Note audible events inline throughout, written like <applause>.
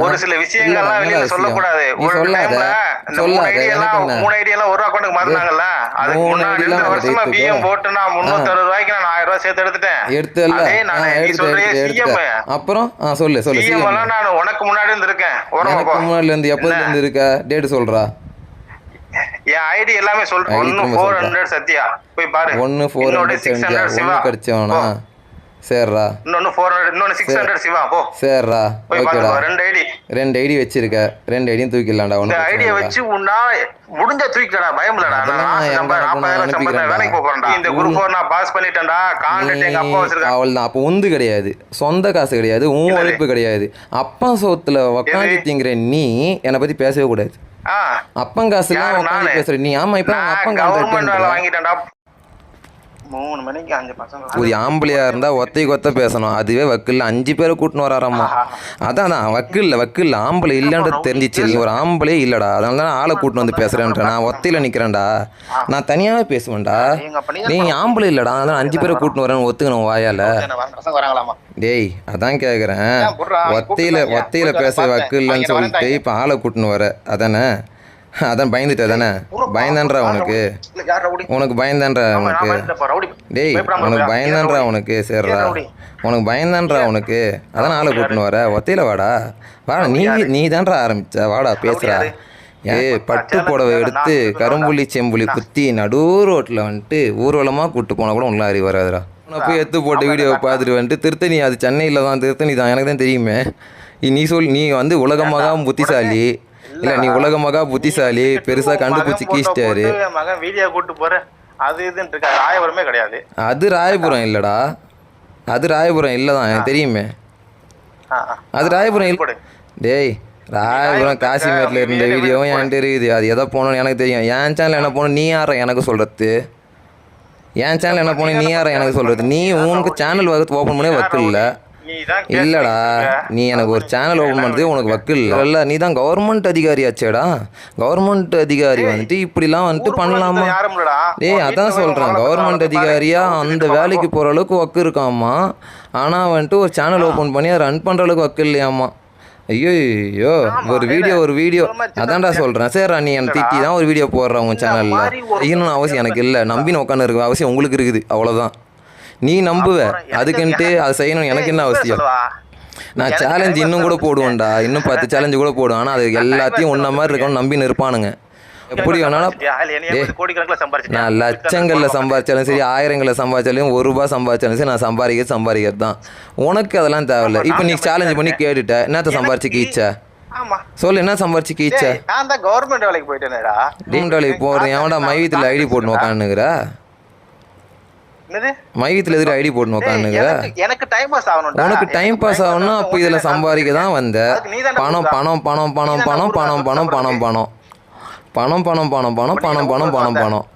ஒரு சில விஷயங்கள்லாம் வெளியில சொல்லக்கூடாது. ஒரு. டைம்ல இந்த மூணு ஐடியா எல்லாம்? மூணு ஐடியா எல்லாம் ஒரு அக்கௌண்ட்டுக்கு மாத்தினாங்கல்ல? அதுக்கு முன்னாடி ரெண்டு வருஷமா. பிஎம் போட்டு நான் முன்னூத்தி அறுபது ரூபாய்க்கு நான் ஆயிரம் ரூபாய் சேர்த்து எடுத்துட்டேன். ஆ, நான் அப்புறம்? சொல்லு சொல்லு சிஎம். எல்லாம் நான் உனக்கு முன்னாடி இருந்திருக்கேன் போ. முன்னாடில இருந்து எப்போதுல இருந்து இருக்க? டேட் சொல்றா. என் ஐடி எல்லாமே சொல்றேன் ஒன்னு ஃபோர். ஹண்ட்ரட் சத்யா. போய் பாரு. ஒன்று four hundred six hundred Siva. சரிடா இன்னொன்னு ஃபோர் ஹண்ட்ரட் இன்னொன்னு சிக்ஸ் ஹண்ட்ரட் சிவா போ. போய் ஓகேடா. ரெண்டு ஐடி. ரெண்டு ஐடி வச்சிருக்க. ரெண்டு ஐடியும் தூக்கிடலாம்டா ஒன்று ஐடியா வச்சு உன்னா முடிஞ்ச தூக்கிடா பயம் இல்லடா. நம்ம நாற்பதாயிரம் சம்பளம். வேலைக்கு போறேன்டா. இந்த குரூப் நான் பாஸ் பண்ணிட்டேன்டா. கான்டாக்ட் எங்க அப்பா வச்சிருக்காங்க. அவள் தான் அப்போ உந்து கிடையாது. சொந்த காசு கிடையாது. உன்? உழைப்பு கிடையாது. அப்பா சோத்துல உக்காந்து? திங்கிற நீ என்னை பத்தி பேசவே கூடாது. நானு? பேசுற நீ. ஆமா இப்ப கான்ட்ராக்ட் வாங்கிட்டேன்டா. மூணு மணிக்கு அஞ்சு பசங்க ஒரு ஆம்பளையா இருந்தா ஒத்தை கொத்த பேசணும். அதுவே வக்கில்ல. அஞ்சு பேரை கூட்டின்னு வராராம்மா அதான் தான் வக்கில்ல வக்கில்ல. ஆம்பளை இல்லைன்றது தெரிஞ்சிச்சு. ஒரு ஆம்பளே இல்லடா. அதனால தான் ஆளை கூட்டின்னு வந்து பேசுறேன்ற நான் ஒத்தையில நிக்கிறேன்டா. நான் தனியாவே பேசுவேன்டா. நீ ஆம்பளை இல்லடா. அதனால அஞ்சு பேரை கூட்டின்னு வரேன்னு ஒத்துக்கணும் வாயால. டேய் அதான் கேக்குறேன். அவன் ஒத்தையில ஒத்தையில. பேச. வக்கில்லன்னு அவங்க சொல்லிட்டு. இப்ப ஆளை கூட்டின்னு வர. அதானே? அதான் பயந்துட்ட தானே? பயந்தான்றா உனக்கு? உனக்கு பயந்தான்றா உனக்கு. டேய் உனக்கு. பயந்தான்றா உனக்கு? சரிடா? உனக்கு பயந்தான்றா உனக்கு? அதான் ஆளை கூட்டின்னு வர? ஒத்தையில வாடா. வாடா நீ நீ தான்றா ஆரம்பிச்ச. வாடா பேசுறா. யாரு? ஏய் பட்டு புடவை எடுத்து கரும்புள்ளி செம்புள்ளி குத்தி நடு ரோட்டில் வந்துட்டு ஊர்வலமாக கூட்டு போனால் கூட உங்களை அறிவு வராதுடா. நான் போய் எடுத்து போட்ட வீடியோவை பார்த்துட்டு வந்துட்டு திருத்தணி அது சென்னையில் தான் திருத்தணி தான். எனக்கு தான் தெரியுமே. நீ சொல் நீ வந்து உலகமாக புத்திசாலி இல்லை நீ உலகமாக புத்திசாலி பெருசாக கண்டுபிடிச்சி கீச்சிட்டாரு மகன் வீடியோ கூட்டு போறேன் அது இதுன்னு இருக்காது. ஆயவரமே கிடையாது. அது ராயபுரம் இல்லைடா. அது ராயபுரம் இல்லை தான் எனக்கு தெரியுமே. அது ராயபுரம் இல்லை. டேய் ராயபுரம் காசிமேட்டில் இருந்த வீடியோவும் என்கிட்ட இருக்குது. அது எதை போகணும்னு எனக்கு தெரியும். என் சேனல் என்ன போகணும் நீ யார எனக்கு சொல்கிறது என் சேனல் என்ன போகணும் நீ யார எனக்கு சொல்கிறது நீ உனக்கு சேனல் ஓப்பன் பண்ணி வக்கில்ல. தான் கேட்டு இல்லடா. நீ எனக்கு ஒரு சேனல் ஓப்பன் பண்ணுறது உனக்கு வக்கில் இல்லை. நீ தான் கவர்மெண்ட் அதிகாரியாச்சேடா. கவர்மெண்ட் அதிகாரி வந்துட்டு இப்படிலாம் வந்துட்டு பண்ணலாமா? உன் அதான் சொல்கிறேன் கவர்மெண்ட் மகளை அதிகாரியா பாரு. அந்த வேலைக்கு போகிற அளவுக்கு ஒர்க் இருக்காமா ஆனால் வந்துட்டு ஒரு சேனல் ஓப்பன் பண்ணி அதை ரன் பண்ணுற அளவுக்கு ஒர்க் இல்லையாமா ஐயோ ஒரு வீடியோ ஒரு வீடியோ அதான்டா சொல்கிறேன் சரிடா நீ என்னை திட்டி தான் ஒரு வீடியோ போடுற உன் சேனலில் செய்யணும்னு அவசியம் எனக்கு இல்லை. <laughs> நம்பின்னு உட்காந்து இருக்க அவசியம் உங்களுக்கு இருக்குது. அவ்வளோதான் நீ நம்புவ. அதுக்குன்ட்டு அதை செய்யணும். எனக்கு என்ன அவசியம்? நான் சேலஞ்ச் இன்னும் கூட போடுவேன்டா. இன்னும் பத்து <laughs> சேலஞ்சு கூட போடுவேன். ஆனால் அது எல்லாத்தையும் ஒன்றை மாதிரி இருக்கணும் நம்பின்னு இருப்பானுங்க எப்படி வேணாலும்? நான் லட்சங்களில் சம்பாதிச்சாலும் சரி ஆயிரங்களில் சம்பாதிச்சாலும் ஒரு ரூபா சம்பாதிச்சாலும் சரி நான் சம்பாதிக்கிறது சம்பாதிக்கிறது தான். உனக்கு அதெல்லாம் தேவையில்ல. இப்போ நீ சேலஞ்ச் பண்ணி கேட்டுட்ட. என்னத்த சம்பாரிச்சு கீச்ச. சொல்லு என்ன சம்பாரிச்சு கீச்ச? நான் தான் கவர்மெண்ட் வேலைக்கு போயிட்டேனேடா. டீம்டாலி போடுறேன் எவன்டா மையத்தில் ஐடி போட்டு உக்காந்துக்கிற? மையத்தில் எதுக்கு ஐடி போட்டு டேய், உக்காந்துக்கிற? எனக்கு- time pass ஆகணும்டா. உனக்கு டைம் பாஸ் ஆகணும்னா அப்போ இதில் சம்பாதிக்க தான் வந்த. பணம். பணம் பணம் பணம் பணம் பணம் பணம் பணம் பணம். பணம் பணம் பணம் பணம் பணம் பணம் பணம்? பணம்.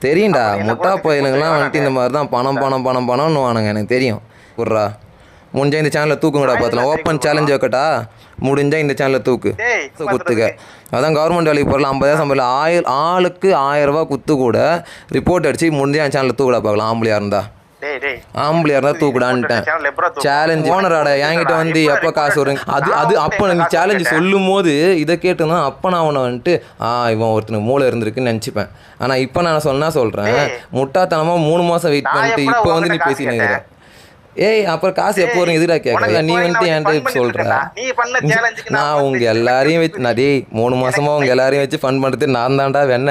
தெரியும்டா. முட்டா பயிலுங்கெல்லாம் வந்துட்டு இந்த மாதிரி தான் பணம் பணம் பணம் பணம்னு வானுங்க எனக்கு தெரியும். குர்ரா முடிஞ்சா இந்த சேனலை தூக்குங்கடா பார்த்தலாம் ஓப்பன் சேலஞ்ச் வைக்கட்டா முடிஞ்சா இந்த சேனலை தூக்கு. குத்துக்க. அதான் கவர்மெண்ட் வேலைக்கு போகிறல ஐம்பதாயிரம் சம்பளம். ஆயிரம் ஆளுக்கு ஆயிரம் ரூபாய் குத்து கூட ரிப்போர்ட் அடிச்சு முடிஞ்சா என் சேனலில் தூக்குடா பார்க்கலாம் ஆம்பளையா இருந்தா. ஆம்பளையா இருந்தா தூக்குடான்ட்டேன்? சேலஞ்ச் ஓனராட என்கிட்ட வந்து எப்போ காசு வரும்? அது அது அப்போ நீ சேலஞ்சு சொல்லும் போது இதை கேட்டுனா அப்போ நான் அவனை வந்துட்டு ஆ இவன் ஒருத்தனுக்கு மூளை இருந்திருக்குன்னு நினச்சிப்பேன். ஆனால் இப்போ நான் சொன்னா சொல்கிறேன் முட்டாத்தனமாக மூணு மாதம் வெயிட் பண்ணிட்டு இப்போ வந்து நீ பேசினுங்கிற ஏய் அப்புறம் காசு எப்போ வரும்? எதுடா உனக்கு நீ வந்துட்டு என்கிட்ட challenge-க்கு நான் நான் உங்க வந்து எல்லாரையும் வச்சு நான் டேய் மூணு மாசமா உங்க எல்லாரையும் வச்சு ஃபன் பண்ணுறது நான் தான்டா வெண்ண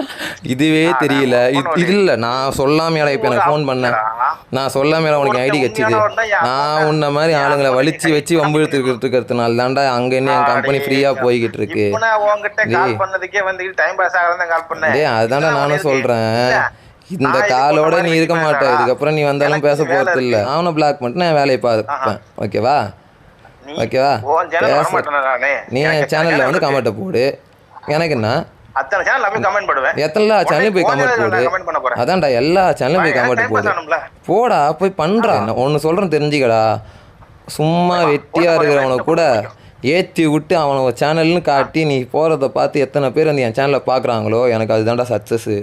<laughs> இதுவே தெரியல. இது இல்லை நான் சொல்லாமையாடா இப்போ எனக்கு ஃபோன் பண்ணேன் நான் சொல்லாமையாடா உனக்கு ஐடி கட்சிது. நான் உன்ன மாதிரி ஆளுங்களை வலிச்சு வச்சு வம்பு இருக்கிறதுனால தான்டா அங்கே என்ன என் கம்பெனி ஃப்ரீயாக போய்கிட்டு இருக்கு. டேய். பண்ணதுக்கே வந்து டைம் பாஸ் ஆகலாம் கால் பண்ணேன். டேய் அதான்டா நானும் சொல்கிறேன் இந்த காலோட நீ இருக்க மாட்ட. இதுக்கப்புறம் நீ வந்தாலும் பேச போகிறது இல்லை அவனை பிளாக் பண்ணிட்டு நான் வேலையை பார்ப்பேன் ஓகேவா? ஓகேவா? நீ என் சேனலில் வந்து கமெண்ட்டை போடு. எனக்கு என்ன? அத்தனை சேனல் போய் கமெண்ட் பண்ணுவேன் எத்தனை சேனல் போய் கமெண்ட் போடு? அதான்டா எல்லா சேனலும் போய் கமெண்ட் போடு. போடா போய் பண்ணுறா ஒன்று சொல்கிறேன் தெரிஞ்சுக்கடா. சும்மா வெட்டியாக இருக்கிறவனை கூட ஏற்றி விட்டு அவனை சேனல்னு காட்டி நீ போகிறத பார்த்து எத்தனை பேர் வந்து என் சேனலை பார்க்குறாங்களோ? எனக்கு அதுதான்டா சக்ஸஸ்ஸு